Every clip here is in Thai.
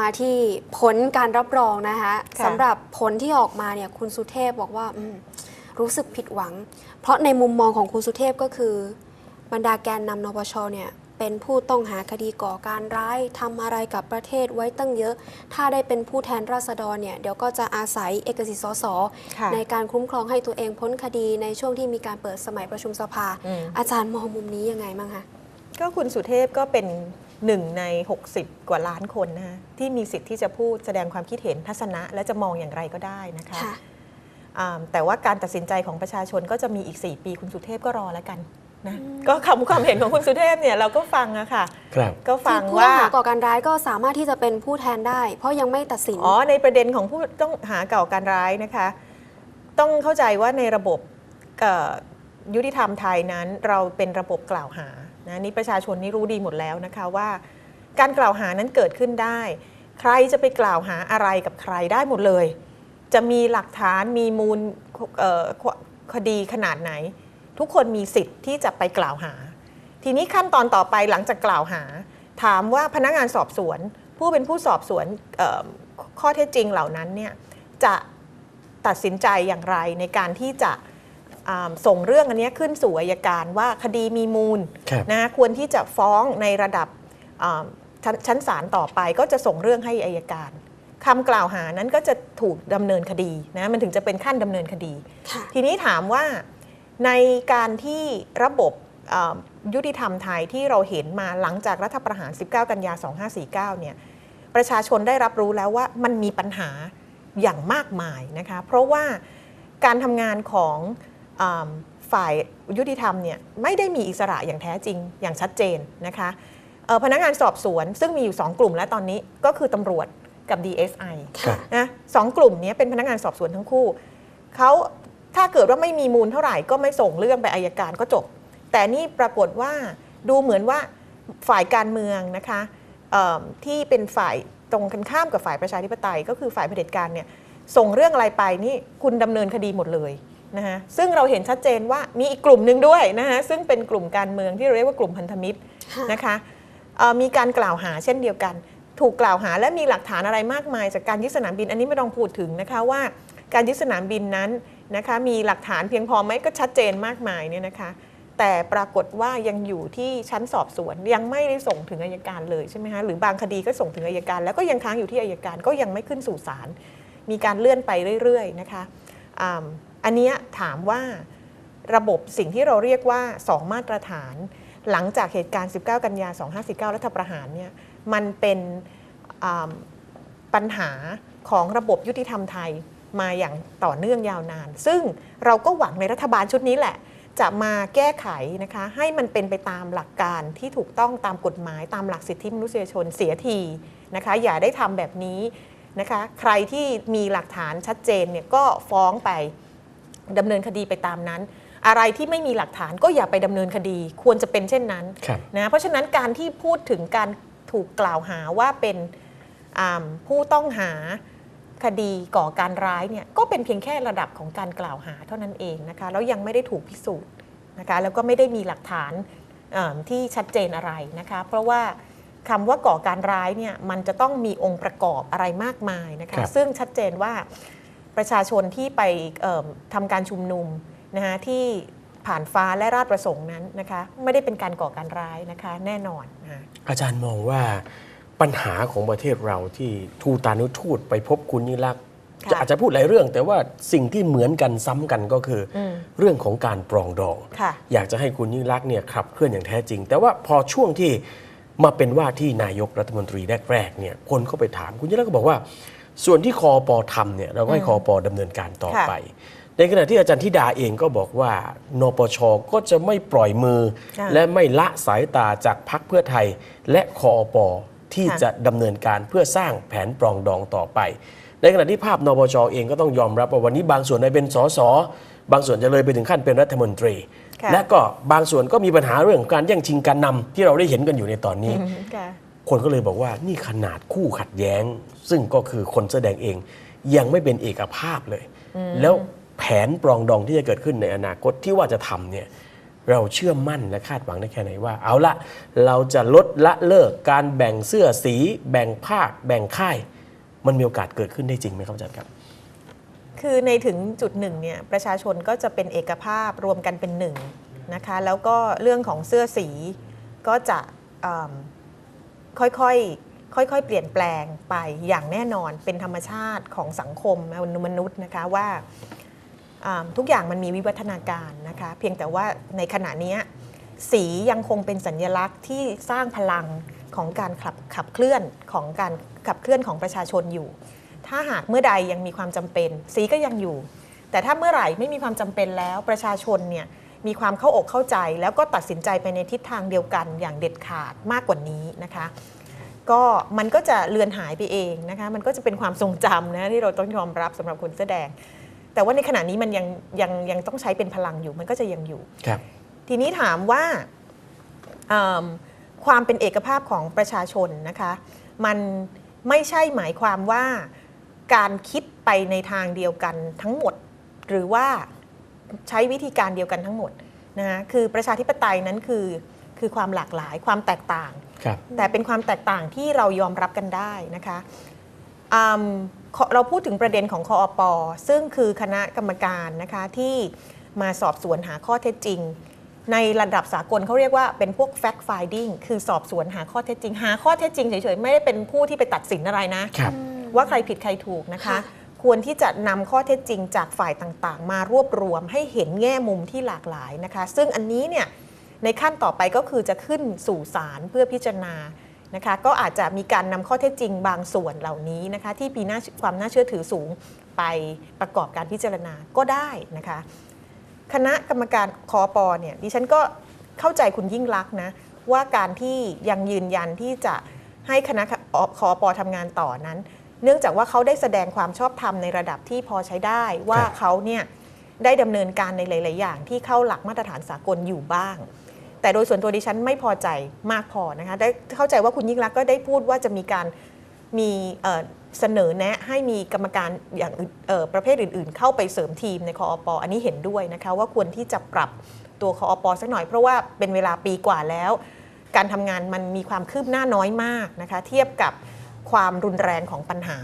มาที่ผลการรับรองนะคะค่ะสำหรับผลที่ออกมาเนี่ยคุณสุเทพบอกว่าอืมรู้สึกผิดหวัง เพราะในมุมมองของคุณสุเทพก็คือบรรดาแกนนำนปชเนี่ยเป็นผู้ต้องหาคดีก่อการร้ายทำอะไรกับประเทศไว้ตั้งเยอะ ถ้าได้เป็นผู้แทนราษฎรเนี่ยเดี๋ยวก็จะอาศัยเอกสิทธิ์สสค่ะในการคุ้มครองให้ตัวเองพ้นคดีในช่วงที่มีการเปิดสมัยประชุมสภาอืมอาจารย์มองมุมนี้ยังไงบ้างคะก็คุณสุเทพก็เป็น หนึ่งใน 60 กว่าล้านคนนะคะที่มีสิทธิ์ที่จะพูดแสดงความคิดเห็นทัศนะ และจะมองอย่างไรก็ได้นะคะค่ะอ่าแต่ว่าการตัดสินใจของประชาชนก็จะมีอีก 4 ปีคุณสุเทพก็รอแล้วกันนะก็คำความเห็นของคุณสุเทพเนี่ยเราก็ฟังอะค่ะครับก็ฟังคือผู้ว่าต้องหาก่อการร้ายก็สามารถที่จะเป็นผู้แทนได้ เพราะยังไม่ตัดสินอ๋อในประเด็นของผู้ต้องหาเก่าการร้ายนะคะ ต้องเข้าใจว่าในระบบเอ่อยุติธรรมไทยนั้นเราเป็นระบบกล่าวหา นะนี่ประชาชนนี่รู้ดีหมดแล้วนะคะว่า การกล่าวหานั้นเกิดขึ้นได้ ใครจะไปกล่าวหาอะไรกับใครได้หมดเลย จะมีหลักฐานมีมูลคดีขนาดไหน ทุกคนมีสิทธิ์ที่จะไปกล่าวหา ทีนี้ขั้นตอนต่อไปหลังจากกล่าวหา ถามว่าพนักงานสอบสวน ผู้เป็นผู้สอบสวนข้อเท็จจริงเหล่านั้นเนี่ยจะตัดสินใจอย่างไรในการที่จะ ส่งเรื่องอันเนี้ยขึ้นสู่อายการว่าคดีมีมูลครับนะควรที่จะฟ้องในระดับอ่าชั้นชั้นศาลต่อไปก็จะส่งเรื่องให้อายการคำกล่าวหานั้นก็จะถูกดำเนินคดีนะมันถึงจะเป็นขั้นดำเนินคดีค่ะทีนี้ถามว่าในการที่ระบบเอ่อยุติธรรมไทยที่เราเห็นมาหลังจากรัฐประหาร 19 กันยา 2549 เนี่ยประชาชนได้รับรู้แล้วว่ามันมีปัญหาอย่างมากมายนะคะ เพราะว่าการทำงานของอำ ฝ่ายยุติธรรมเนี่ยไม่ได้มีอิสระอย่างแท้จริงอย่างชัดเจนนะคะเอ่อพนักงานสอบสวนซึ่งมีอยู่ 2 กลุ่มและตอนนี้ก็คือตำรวจกับ DSI ครับนะสองกลุ่มนี้เป็นพนักงานสอบสวนทั้งคู่เขาถ้าเกิดว่าไม่มีมูลเท่าไหร่ก็ไม่ส่งเรื่องไปอายการก็จบ แต่นี่ปรากฏว่าดูเหมือนว่าฝ่ายการเมืองนะคะเอิ่มที่เป็นฝ่ายตรงกันข้ามกับฝ่ายประชาธิปไตย ก็คือฝ่ายเผด็จการเนี่ยส่งเรื่องอะไรไปนี่คุณดำเนินคดีหมดเลย นะคะซึ่งเราเห็นชัดเจนว่ามีอีกกลุ่มหนึ่งด้วยนะคะซึ่งเป็นกลุ่มการเมืองที่เราเรียกว่ากลุ่มพันธมิตรค่ะนะคะเอ่อมีการกล่าวหาเช่นเดียวกัน ถูกกล่าวหาและมีหลักฐานอะไรมากมาย จากการยึดสนามบินอันนี้ไม่ต้องพูดถึงนะคะว่า การยึดสนามบินนั้นนะคะมีหลักฐานเพียงพอไหมก็ชัดเจนมากมายเนี่ยนะคะแต่ปรากฏว่ายังอยู่ที่ชั้นสอบสวนยังไม่ได้ส่งถึงอายการเลยใช่ไหมคะหรือบางคดีก็ส่งถึงอายการ แล้วก็ยังค้างอยู่ที่อายการก็ยังไม่ขึ้นสู่ศาลมีการเลื่อนไปเรื่อยๆนะคะ อันนี้ถามว่าระบบสิ่งที่เราเรียกว่า 2 มาตรฐาน หลังจากเหตุการณ์ 19 กันยา 2549 รัฐประหารเนี่ยมันเป็นปัญหาของระบบยุติธรรมไทยมาอย่างต่อเนื่องยาวนาน ซึ่งเราก็หวังในรัฐบาลชุดนี้แหละ จะมาแก้ไขนะคะให้มันเป็นไปตามหลักการที่ถูกต้องตามกฎหมายตามหลักสิทธิมนุษยชนเสียทีนะคะอย่าได้ทำแบบนี้นะคะใครที่มีหลักฐานชัดเจนเนี่ยก็ฟ้องไป ดำเนินคดีไปตามนั้น อะไรที่ไม่มีหลักฐานก็อย่าไปดำเนินคดี ควรจะเป็นเช่นนั้นครับนะเพราะฉะนั้นการที่พูดถึงการถูกกล่าวหาว่าเป็นอ่าผู้ต้องหาคดีก่อการร้ายเนี่ยก็เป็นเพียงแค่ระดับของการกล่าวหาเท่านั้นเองนะคะแล้วยังไม่ได้ถูกพิสูจน์นะคะแล้วก็ไม่ได้มีหลักฐานเอิ่มที่ชัดเจนอะไรนะคะเพราะว่าคำว่าก่อการร้ายเนี่ยมันจะต้องมีองค์ประกอบอะไรมากมายนะคะครับซึ่งชัดเจนว่า ประชาชนที่ไปเอิ่มทำการชุมนุมนะคะที่ผ่านฟ้าและราชประสงค์นั้นนะคะไม่ได้เป็นการก่อการร้ายนะคะแน่นอนนะคะอาจารย์มองว่าปัญหาของประเทศเราที่ทูตานุทูตไปพบคุณยิ่งลักษณ์ค่ะจะอาจจะพูดหลายเรื่อง แต่ว่าสิ่งที่เหมือนกันซ้ำกันก็คืออมเรื่องของการปรองดองค่ะอยากจะให้คุณยิ่งลักษณ์เนี่ยขับเคลื่อนอย่างแท้จริง แต่ว่าพอช่วงที่มาเป็นว่าที่นายกรัฐมนตรีแรกๆเนี่ยคนเข้าไปถามคุณยิ่งลักษณ์ก็บอกว่า ส่วนที่คอปอทำเนี่ยเราก็ให้คอปอดำเนินการต่อค่ะไป ในขณะที่อาจารย์ธิดาเองก็บอกว่านปชก็จะไม่ปล่อยมือค่ะและไม่ละสายตาจากพักเพื่อไทย และคอปอที่ค่ะจะดำเนินการเพื่อสร้างแผนปรองดองต่อไป ในขณะที่ภาพนปชเองก็ต้องยอมรับว่าวันนี้บางส่วนได้เป็นสสบางส่วนจะเลยไปถึงขั้นเป็นรัฐมนตรีค่ะและก็บางส่วนก็มีปัญหาเรื่องการแย่งชิงการนำที่เราได้เห็นกันอยู่ในตอนนี้อืม ค่ะคนก็เลยบอกว่านี่ขนาดคู่ขัดแย้ง ซึ่งก็คือคนแสดงเองยังไม่เป็นเอกภาพเลย แล้วแผนปรองดองที่จะเกิดขึ้นในอนาคตที่ว่าจะทำเนี่ยเราเชื่อมั่นและคาดหวังได้แค่ไหนว่า เอาละเราจะลดละเลิกการแบ่งเสื้อสี แบ่งภาค แบ่งค่าย มันมีโอกาสเกิดขึ้นได้จริงไหมครับอาจารย์ครับ คือในถึงจุดหนึ่งเนี่ยประชาชนก็จะเป็นเอกภาพรวมกันเป็นหนึ่งนะคะ แล้วก็เรื่องของเสื้อสีก็จะเอิ่ม ค่อยๆค่อยๆเปลี่ยนแปลงไปอย่างแน่นอนเป็นธรรมชาติของสังคมมนุษย์นะคะว่าทุกอย่างมันมีวิวัฒนาการนะคะเพียงแต่ว่าในขณะนี้สียังคงเป็นสัญลักษณ์ที่สร้างพลังของการขับขับเคลื่อนของการขับเคลื่อนของประชาชนอยู่ ถ้าหากเมื่อใดยังมีความจำเป็น สีก็ยังอยู่ แต่ถ้าเมื่อไหร่ไม่มีความจำเป็นแล้วประชาชนเนี่ย มีความเข้าอกเข้าใจ แล้วก็ตัดสินใจไปในทิศทางเดียวกันอย่างเด็ดขาดมากกว่านี้นะคะก็มันก็จะเลือนหายไปเองนะคะ มันก็จะเป็นความทรงจำนะที่เราต้องยอมรับสำหรับคนแสอแดง แต่ว่าในขณะนี้มันยังยังยังต้องใช้เป็นพลังอยู่ มันก็จะยังอยู่ครับทีนี้ถามว่าเอิ่มความเป็นเอกภาพของประชาชนนะคะ มันไม่ใช่หมายความว่าการคิดไปในทางเดียวกันทั้งหมด หรือว่า ใช้วิธีการเดียวกันทั้งหมดนะคะคือประชาธิปไตยนั้นคือคือความหลากหลายความแตกต่างครับแต่เป็นความแตกต่างที่เรายอมรับกันได้นะคะอืมขอเราพูดถึงประเด็นของคอปอซึ่งคือคณะกรรมการนะคะที่มาสอบสวนหาข้อเท็จจริง ในระดับสากลเขาเรียกว่าเป็นพวก fact finding คือสอบสวนหาข้อเท็จจริง หาข้อเท็จจริงเฉยๆ ไม่ได้เป็นผู้ที่ไปตัดสินอะไรนะครับว่าใครผิดใครถูกนะคะค่ะ ควรที่จะนำข้อเท็จจริงจากฝ่ายต่างๆ มารวบรวมให้เห็นแง่มุมที่หลากหลายนะคะ ซึ่งอันนี้เนี่ยในขั้นต่อไปก็คือจะขึ้นสู่ศาลเพื่อพิจารณานะคะ ก็อาจจะมีการนำข้อเท็จจริงบางส่วนเหล่านี้นะคะ ที่มีน่าความน่าเชื่อถือสูงไปประกอบการพิจารณาก็ได้นะคะ คณะกรรมการคอปอเนี่ยดิฉันก็เข้าใจคุณยิ่งรักนะว่าการที่ยังยืนยันที่จะให้คณะคอปอทำงานต่อนั้น เนื่องจากว่าเขาได้แสดงความชอบธรรมในระดับที่พอใช้ได้ว่าครับ เขาเนี่ยได้ดำเนินการในหลาย ๆ อย่าง ที่เข้าหลักมาตรฐานสากลอยู่บ้าง แต่โดยส่วนตัวดิฉันไม่พอใจมากพอนะคะได้เข้าใจว่าคุณยิ่งรักษณ์ก็ได้พูดว่าจะมีการมีเอ่อเสนอแนะให้มีกรรมการอย่างอื่นเอ่อประเภทอื่น ๆ เข้าไปเสริมทีมในคอปอันนี้เห็นด้วยนะคะว่าควรที่จะปรับตัวคอปสักหน่อย เพราะว่าเป็นเวลาปีกว่าแล้ว การทำงานมันมีความคืบหน้าน้อยมากนะคะ เทียบกับ ความรุนแรงของปัญหา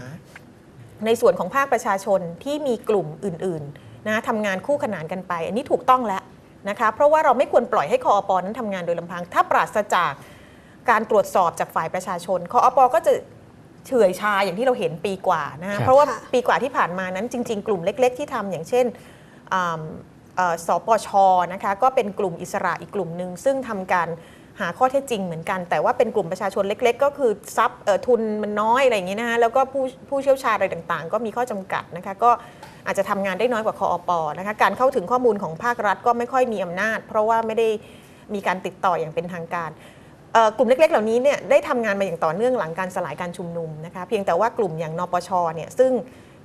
ในส่วนของภาคประชาชนที่มีกลุ่มอื่นๆนะทำงานคู่ขนานกันไป อันนี้ถูกต้องแล้วนะคะเพราะว่าเราไม่ควรปล่อยให้คออปอนั้นทำงานโดยลำพัง ถ้าปราศจากการตรวจสอบจากฝ่ายประชาชนคออปอก็จะเฉื่อยชาอย่างที่เราเห็นปีกว่านะครัคะบเพราะว่าค่ะปีกว่าที่ผ่านมานั้นจริง ๆ กลุ่มเล็ก ๆ ที่ทำอย่างเช่นอ่าเอ่อสปชนะคะก็เป็นกลุ่มอิสระอีกกลุ่มหนึ่งซึ่งทำการ หาข้อเท็จจริงเหมือนกัน แต่ว่าเป็นกลุ่มประชาชนเล็ก ๆ ก็คือทรัพย์เอ่อทุนมันน้อยอะไรอย่างนี้นะคะแล้วก็ผู้ผู้เชี่ยวชาญอะไรต่างๆ ก็มีข้อจำกัดนะคะก็อาจจะทำงานได้น้อยกว่าคออปนะคะการเข้าถึงข้อมูลของภาครัฐก็ไม่ค่อยมีอำนาจ เพราะว่าไม่ได้มีการติดต่ออย่างเป็นทางการเอ่อกลุ่มเล็ก ๆ เหล่านี้เนี่ยได้ทำงานมาอย่างต่อเนื่องหลังการสลายการชุมนุมนะคะเพียงแต่ว่ากลุ่มอย่างนปชเนี่ยซึ่ง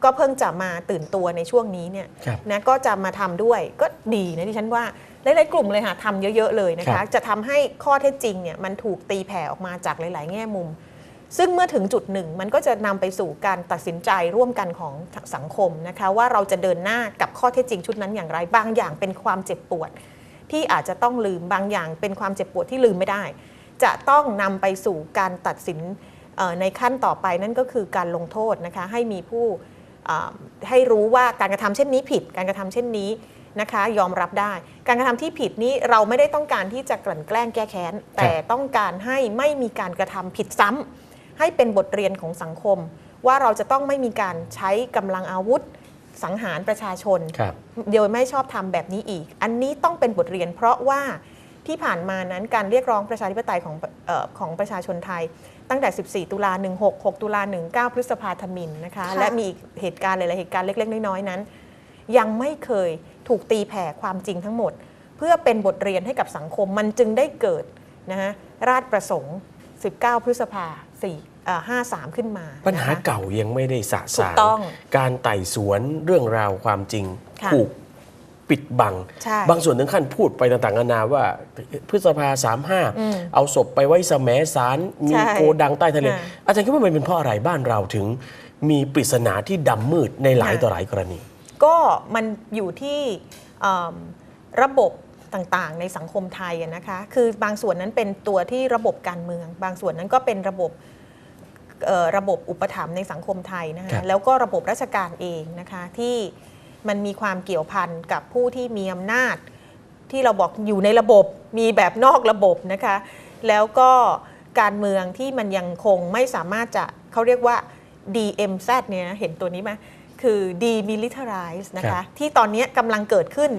ก็เพิ่งจะมาตื่นตัวในช่วงนี้เนี่ยครับนะก็จะมาทำด้วยก็ดีนะที่ฉันว่า หลายๆกลุ่มเลยค่ะทำเยอะๆเลยนะครัคะบจะทำให้ข้อเท็จจริงเนี่ยมันถูกตีแผ่ออกมาจากหลาย ๆ แง่มุม ซึ่งเมื่อถึงจุดหนึ่ง มันก็จะนำไปสู่การตัดสินใจร่วมกันของสังคมนะคะ ว่าเราจะเดินหน้ากับข้อเท็จจริงชุดนั้นอย่างไรบางอย่างเป็นความเจ็บปวด ที่อาจจะต้องลืมบางอย่างเป็นความเจ็บปวดที่ลืมไม่ได้ จะต้องนำไปสู่การตัดสินเอ่อในขั้นต่อไปนั่นก็คือการลงโทษนะคะให้มีผู้อ่าให้รู้ว่าการกระทำเช่นนี้ผิด การกระทำเช่นนี้ นะคะยอมรับได้ การกระทำที่ผิดนี้เราไม่ได้ต้องการที่จะกลั่นแกล้งแก้แค้น แต่ต้องการให้ไม่มีการกระทำผิดซ้ำให้เป็นบทเรียนของสังคม ว่าเราจะต้องไม่มีการใช้กำลังอาวุธสังหารประชาชนครับโดยไม่ชอบทำแบบนี้อีก อันนี้ต้องเป็นบทเรียน เพราะว่าที่ผ่านมานั้นการเรียกร้องประชาธิปไตยของเออของประชาชนไทย ตั้งแต่ 14 ตุลา 16 6 ตุลา 19 พฤษภาธมินนะคะค่ะและมีอีกเหตุการณ์หลายๆเหตุการณ์เล็ก ๆ น้อย ๆ นั้น ยังไม่เคยถูกตีแผ่ความจริงทั้งหมด เพื่อเป็นบทเรียนให้กับสังคมมันจึงได้เกิดนะฮะราชประสงค์ 19 พฤษภา4เอ่อ53 ขึ้นมา ปัญหานะคะเก่ายังไม่ได้สะถูสากงต้องการไต่สวนเรื่องราวความจริงค่ะถูกปิดบังใช่บางส่วนถึงขั้นพูดไปต่างๆนานาว่าพฤษภาสามห้าอืมเอาศพไปไว้แสมสารมีใช่โกดังใต้ทะเลค่ะอาจารย์คิดว่ามันเป็นเพราะอะไรบ้านเราถึง มีปริศนาที่ดำมืดในหลายค่ะต่อหลายกรณี ก็มันอยู่ที่เอิ่มระบบต่างๆ ในสังคมไทยอะนะคะ คือบางส่วนนั้นเป็นตัวที่ระบบการเมือง บางส่วนนั้นก็เป็นระบบเอ่อระบบอุปถัมภ์ในสังคมไทยนะครัคะบแล้วก็ระบบราชการเองนะคะที่มันมีความเกี่ยวพันกับผู้ที่มีอำนาจ ที่เราบอกอยู่ในระบบมีแบบนอกระบบนะคะ แล้วก็การเมืองที่มันยังคงไม่สามารถจะเขาเรียกว่า DMZ เนี่ยนะเห็นตัวนี้ไหม คือ demilitarize นะครัคะบที่ตอนนี้กำลังเกิดขึ้น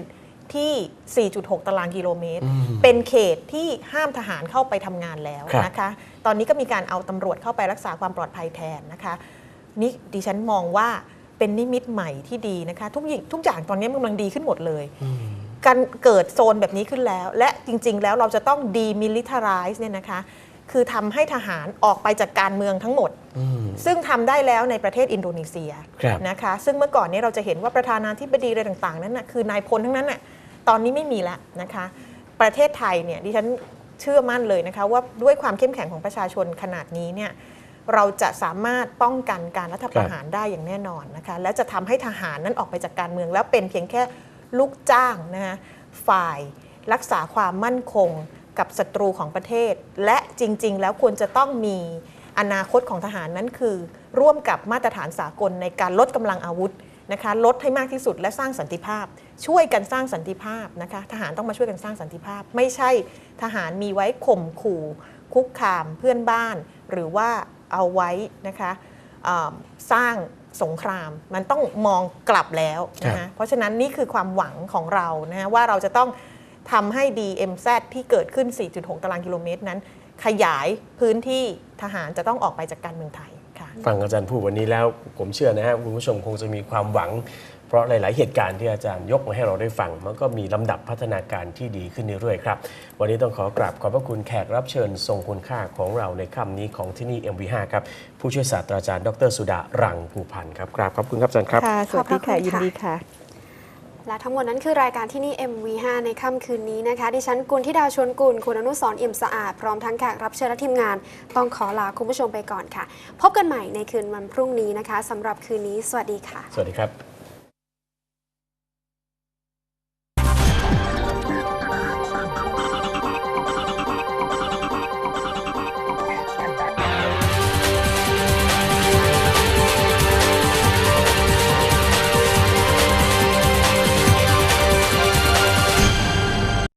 ที่ 4.6 ตารางกิโลเมตรอืมเป็นเขตที่ห้ามทหารเข้าไปทำงานแล้วครับนะคะ ตอนนี้ก็มีการเอาตำรวจเข้าไปรักษาความปลอดภัยแทนนะคะ นี่ดิฉันมองว่าเป็นนิมิตใหม่ที่ดีนะคะ ทุกอย่างทุกอย่างตอนนี้มันกำลังดีขึ้นหมดเลยอืมการเกิดโซนแบบนี้ขึ้นแล้ว และจริง ๆ แล้วเราจะต้อง demilitarize เนี่ยนะคะ คือทำให้ทหารออกไปจากการเมืองทั้งหมดอืมซึ่งทำได้แล้วในประเทศอินโดนีเซียครับนะคะ ซึ่งเมื่อก่อนเนี้เราจะเห็นว่าประธานาธิบดีอะไรต่างๆ นั้นนะคือนายพลทั้งนั้นน่ะตอนนี้ไม่มีแล้วนะคะ ประเทศไทยเนี่ยดิฉันเชื่อมั่นเลยนะคะว่าด้วยความเข้มแข็งของประชาชนขนาดนี้เนี่ยเราจะสามารถป้องกันการรัฐประหารได้อย่างแน่นอนนะคะและจะทำให้ทหารนั้นออกไปจากการเมือง แล้วเป็นเพียงแค่ลูกจ้างนะคะฝ่ายรักษาความมั่นคงกับศัตรูของประเทศ และ จริง ๆ แล้วควรจะต้องมีอนาคตของทหารนั้นคือ ร่วมกับมาตรฐานสากลในการลดกำลังอาวุธนะคะลดให้มากที่สุดและสร้างสันติภาพ ช่วยกันสร้างสันติภาพนะคะทหารต้องมาช่วยกันสร้างสันติภาพ ไม่ใช่ทหารมีไว้ข่มขู่คุกคามเพื่อนบ้าน หรือว่าเอาไว้นะคะเอ่อสร้างสงครามมันต้องมองกลับแล้วนะครัคะบเพราะฉะนั้นนี่คือความหวังของเรานะฮะว่าเราจะต้องทำให้ DMZ ที่เกิดขึ้น 4.6 ตารางกิโลเมตรนั้น ขยายพื้นที่ทหารจะต้องออกไปจากการเมืองไทยค่ะ ฟังอาจารย์พูดวันนี้แล้วผมเชื่อนะฮะคุณผู้ชมคงจะมีความหวัง เพราะหลาย ๆ เหตุการณ์ที่อาจารย์ยกมาให้เราได้ฟัง มันก็มีลำดับพัฒนาการที่ดีขึ้นเรื่อย ๆ ครับ วันนี้ต้องขอกราบขอบพระคุณแขกรับเชิญทรงคุณค่าของเราในค่ำนี้ของที่นี่ MV5 ครับผู้ช่วยศาสตราจารย์ดรสุดารังภูพันธ์ครับกราบขอบคุณครับอาจารย์ครับ ค่ะ สวัสดีค่ะขอบพระคุณยินค่ะดีค่ะ และทั้งหมดนั้นคือรายการที่นี่ MV5 ในค่ำคืนนี้นะคะ ดิฉันกุลธิดาชวนกุลคุณอนุสรเอี่ยมสะอาด พร้อมทั้งแขกรับเชิญและทีมงาน ต้องขอลาคุณผู้ชมไปก่อนค่ะ พบกันใหม่ในคืนวันพรุ่งนี้นะคะสำหรับคืนนี้ สวัสดีค่ะ สวัสดีครับ